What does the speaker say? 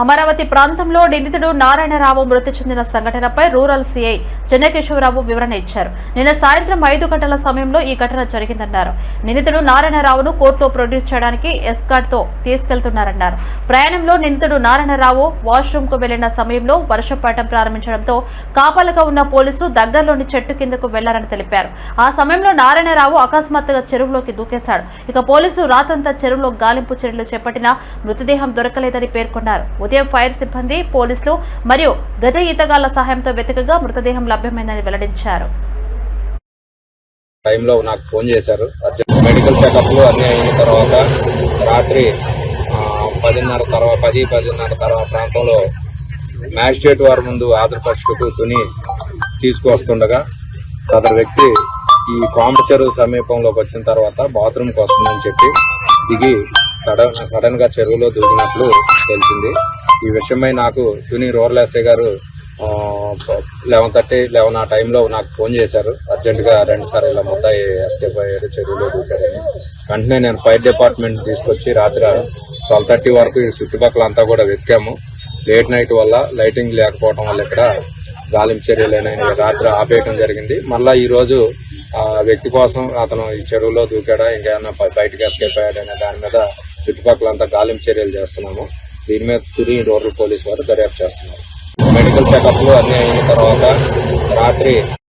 అమరావతి ప్రాంతంలో నిందితుడు నారాయణరావు మృతి చెందిన సంఘటనపై రూరల్ సీఐ చెన్నకేశ్వరరావు వివరణ ఇచ్చారు. నిన్న సాయంత్రం ఐదు గంటల సమయంలో ఈ ఘటన జరిగిందన్నారు. నిందితుడు నారాయణరావును కోర్టులో ప్రొడ్యూస్ చేయడానికి ఎస్కార్ట్తో తీసుకెళ్తున్నారన్నారు. ప్రయాణంలో నిందితుడు నారాయణరావు వాష్రూమ్కు వెళ్ళిన సమయంలో వర్షం ప్రారంభించడంతో కాపలుగా ఉన్న పోలీసులు దగ్గరలోని చెట్టు కిందకు వెళ్ళారని తెలిపారు. ఆ సమయంలో నారాయణరావు అకస్మాత్తుగా చెరువులోకి దూకేశాడు. ఇక పోలీసులు రాత్రంతా చెరువులో గాలింపు చర్యలు చేపట్టినా మృతదేహం దొరకలేదని పేర్కొన్నారు. ఉదయం ఫైర్ సిబ్బంది పోలీసులు మరియు గజ ఈతగాళ్ళ సహాయంతో వెతకగా మృతదేహం లభ్యమైందని వెల్లడించారు. టైంలో నాకు ఫోన్ చేశారు. అర్జెంట్ మెడికల్ చెకప్లు అన్ని అయిన తర్వాత రాత్రి పదిన్నర తర్వాత పది పదిన్నర తర్వాత ప్రాంతంలో మ్యాజిస్ట్రేట్ వారి ముందు ఆధారపరచుకుంటూ తుని తీసుకువస్తుండగా సదరు వ్యక్తి ఈ కాంప చెరువు సమీపంలోకి వచ్చిన తర్వాత బాత్రూమ్కి వస్తుందని చెప్పి దిగి సడన్ సడన్గా చెరువులో దూకినట్లు తెలిసింది. ఈ విషయమై నాకు తుని రూరల్ ఎస్ఐ గారు లెవెన్ థర్టీ లెవెన్ ఆ టైంలో నాకు ఫోన్ చేశారు. అర్జెంటుగా రెండు సార్ ఇలా ముద్దాయి ఎస్కేప్ అయ్యారు చెరువులో దూకారని. వెంటనే నేను ఫైర్ డిపార్ట్మెంట్ తీసుకొచ్చి రాత్రి ట్వెల్వ్ థర్టీ వరకు ఈ చుట్టుపక్కల అంతా కూడా వెతికాము. లేట్ నైట్ వల్ల లైటింగ్ లేకపోవడం వల్ల ఇక్కడ గాలింపు చర్యలు రాత్రి ఆపేయటం జరిగింది. మళ్ళీ ఈరోజు ఆ వ్యక్తి కోసం అతను ఈ చెరువులో దూకాడా ఇంకేమైనా బయటకు ఎస్కేప్ అయ్యాడనే దాని మీద చుట్టుపక్కల అంతా గాలింపు చర్యలు చేస్తున్నాము. దీని మీద తురి రూరల్ పోలీస్ వారు దర్యాప్తు చేస్తున్నారు. మెడికల్ చెకప్లు అన్ని అయిన తర్వాత రాత్రి